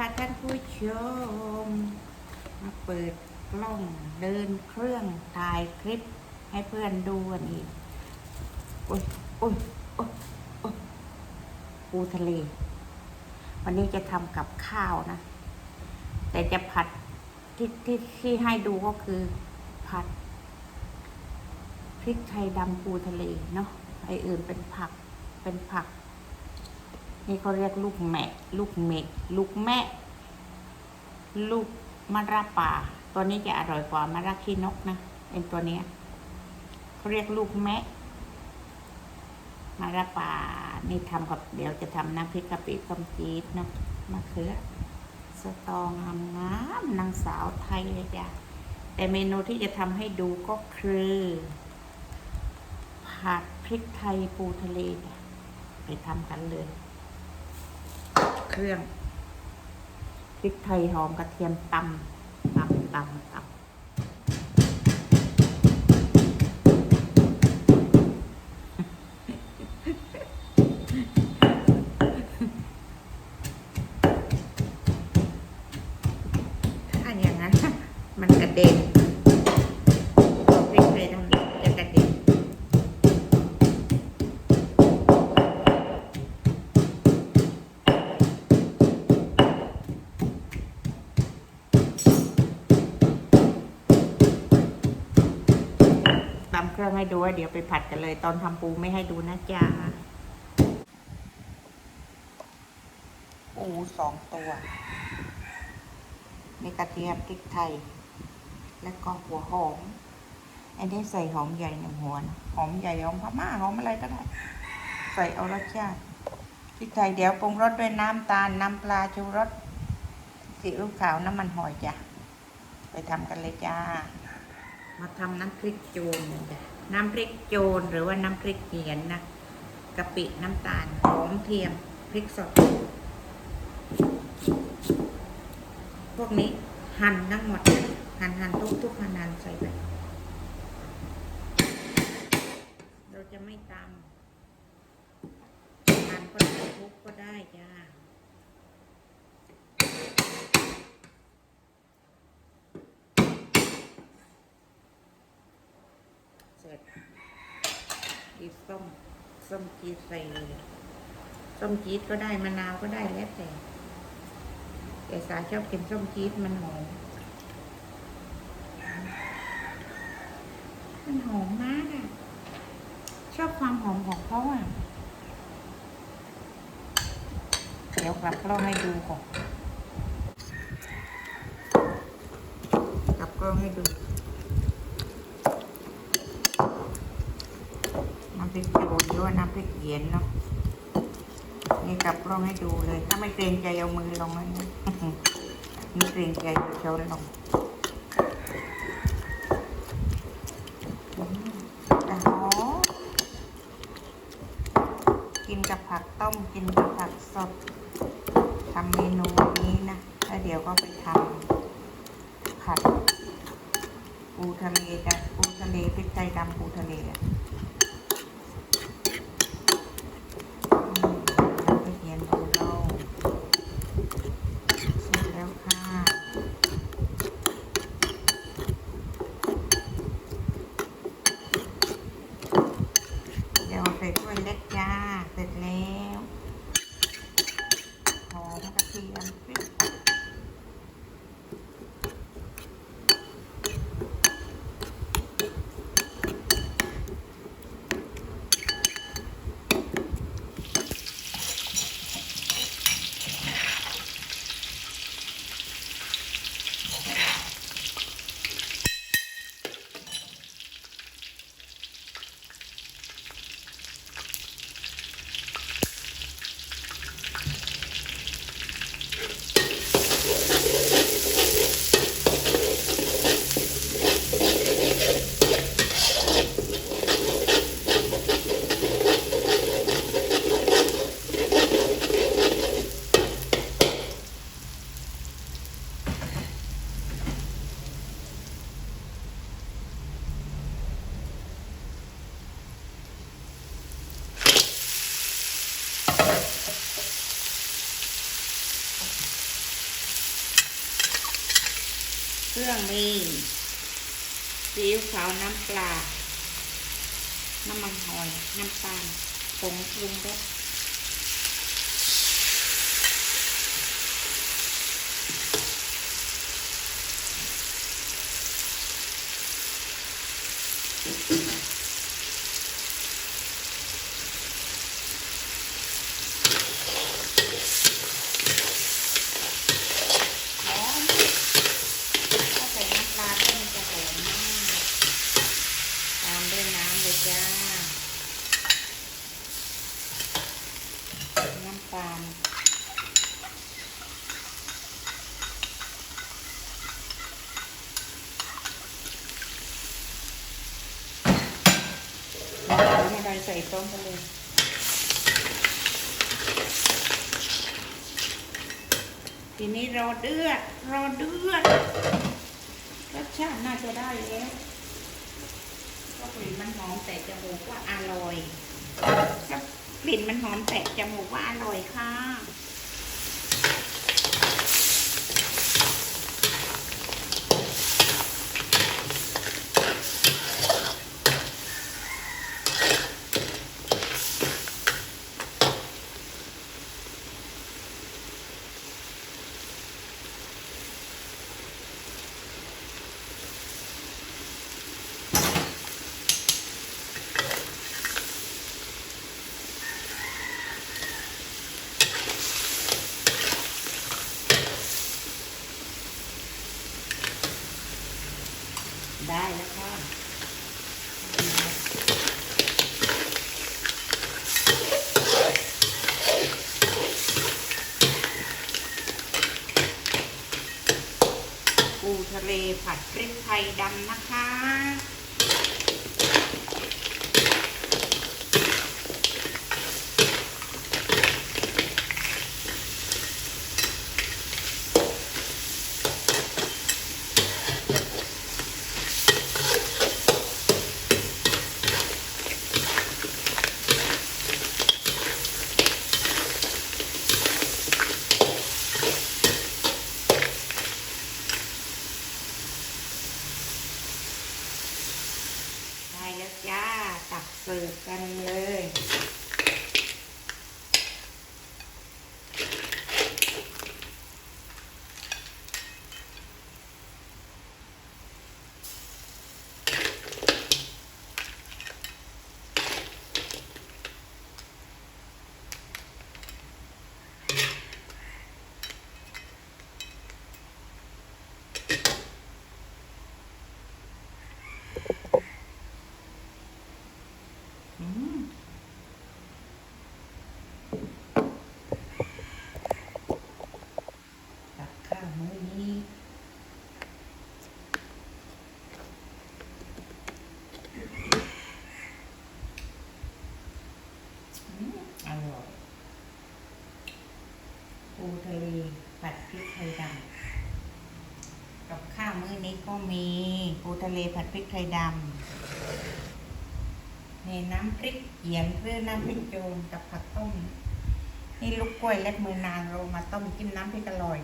ค่ะท่านผู้ชม มาเปิดกล้องเดินเครื่องถ่ายคลิปให้เพื่อนดูอันนี้โอ้ยโอ้ยโอ้ยโอ้ยปูทะเล วันนี้จะทำกับข้าวนะ แต่จะผัดที่ที่ที่ให้ดูก็คือผัดพริกไทยดำปูทะเลเนาะไออื่นเป็นผักเป็นผัก นี่เขาเรียกลูกแมะลูกเมกลูกแม่ลูกมะระป่า ตัวนี้จะอร่อยกว่ามะระขี้นกนะเป็นตัวเนี้ยเขาเรียกลูกแมะมะระป่านี่ทำกับเดี๋ยวจะทำน้ำพริกกะปิต้มจี๊ดนะมะเขือสตองงามงามนางสาวไทยเลยจ้ะแต่เมนูที่จะทำให้ดูก็คือผัดพริกไทยปูทะเลไปทำกันเลย เครื่องพริกไทยหอมกระเทียมตำตำตำตำ เครื่องให้ดูว่าเดี๋ยวไปผัดกันเลย ตอนทำปูไม่ให้ดูนะจ๊ะปูสองตัวมีกระเทียมพริกไทย แล้วก็หัวหอม อันนี้ใส่หอมใหญ่หนึ่งหัวนะหอมใหญ่หอมพม่าหอมอะไรก็ได้ ใส่เอารสชาติพริกไทยเดี๋ยวปรุงรสด้วยน้ำตาลน้ำปลาชูรสซีอิ๊วขาวน้ำมันหอยจ้ะไปทำกันเลยจ้า มาทำน้ำพริกโจนนจ้ะน้ำพริกโจนหรือว่าน้ำพริกเหียนนะกะปิน้ำตาลหอมเทียมพริกสด พวกนี้หั่นทั้งหมดหั่นหั่นทุกทุกหั่นหั่นใส่ไปเราจะไม่ตำหั่นก็ได้ทุกก็ได้จ้า เสร็จอี ส้มส้มจี๊ดใส่เลยส้มจี๊ดก็ได้มะนาวก็ได้แล้วแต่แต่สาชอบกินส้มจี๊ดมันหอมมันหอมมากอะชอบความหอมของเขาอะเดี๋ยวกลับกล้องให้ดูก่อนกลับกล้องให้ดู น้ำพ ริกโจนหรือว่าน้ำพริกเย็นเนาะนี่กลับกล้องให้ดูเลย ถ้าไม่เกรงใจเอามือลงนะเนี่ยนี่เกรงใจเอาช้อนลงอืมแต่หอมกินกับผักต้มกินกับผักสดทำเมนูนี้นะแล้วเดี๋ยวก็ไปทำผัดปูทะเลจ้ะปูทะเลพริกไทยดำปูทะเลอะ ไปเขียนของเราเสร็จแล้วค่ะ เดี๋ยวใส่ถ้วยเล็กจ้า เสร็จแล้วหอมกระเทียมพริก รื่องมีซีอิ๊วขาวน้ำปลา น้ำมันหอย น้ำตาลผงปรุงรส หอมถ้าใส่น้ำปลาด้วยมันจะหอมมาก ตามด้วยน้ำเลยจ้า น้ำตาลเอา ให้ได้ใส่ต้มกันเลยทีนี้รอเดือดรอเดือดรสชาติน่าจะได้แล้วก็กลิ่นมันหอมแต่จมูกว่าอร่อยก็กลิ่นมันหอมแต่จมูกว่าอร่อยค่ะ ได้แล้วค่ะปูทะเลผัดพริกไทยดำนะคะ ได้แล้วจ้า ตักเสิร์ฟกันเลย อืมตักข้าวมื้อนี้อืมอร่อยปููทะเลผัดพริกไทยดำกับข้าวมื้อนี้ก็มีปูทะเลผัดพริกไทยดำ นี่น้ำพริกเขียนเพื่อน้ำพริกโจนกับผักต้ม นี่ลูกกล้วยเล็บมือนางเรามาต้มกินน้ำพริกอร่อย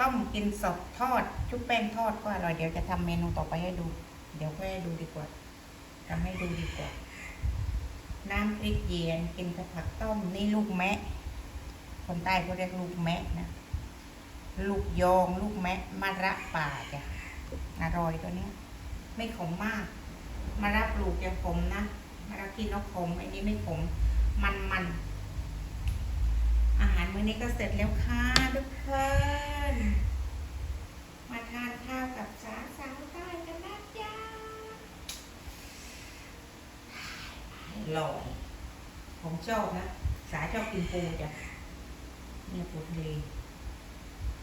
ต้มกินสดทอด ชุบแป้งทอดก็อร่อยเดี๋ยวจะทำเมนูต่อไปให้ดู เดี๋ยวค่อยดูดีกว่าทำให้ดูดีกว่า น้ำพริกเยียนกินกับผักต้ม นี่ลูกแมะคนใต้เขาเรียกลูกแมะนะลูกยองลูกแมะมะระป่าจ้ะอร่อยตัวนี้ ไม่ขมมาก มารับปลูกจะขมนะ มารับกินนกขมอันนี้ไม่ขมมันมันอาหารมื้อนี้ก็เสร็จแล้วค่ะทุกคนมาทานข้าวกับสาวสาวใต้กันนะจ๊ะอร่อยผมชอบนะสาชอบกินปูจ้ะเนี่ยปูทะเล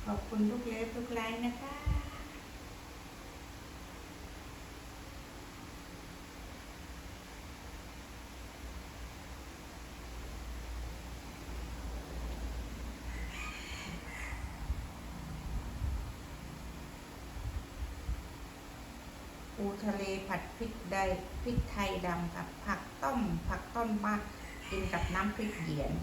ขอบคุณทุกเล็บทุกไลน์นะคะ ปูทะเลผัดพริกไดพริกไทยดำกับผักต้ม ผักต้มบ้านกินกับน้ำพริกเหยียน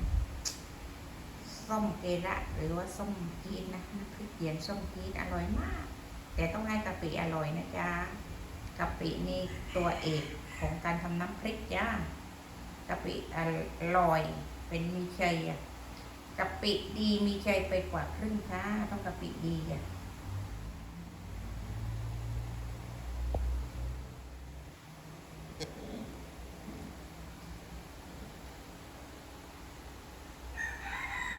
ส้มเกระหรือว่าส้มพีนนะน้ำพริกเหยียนส้มพีนอร่อยมาก แต่ต้องให้กะปิอร่อยนะจ๊ะกะปินี่ตัวเอกของการทำน้ำพริกจ้ากะปิอร่อยเป็นมีชัยอะกะปิดีมีชัยไปกว่าครึ่งค่ะต้องกะปิดีอะ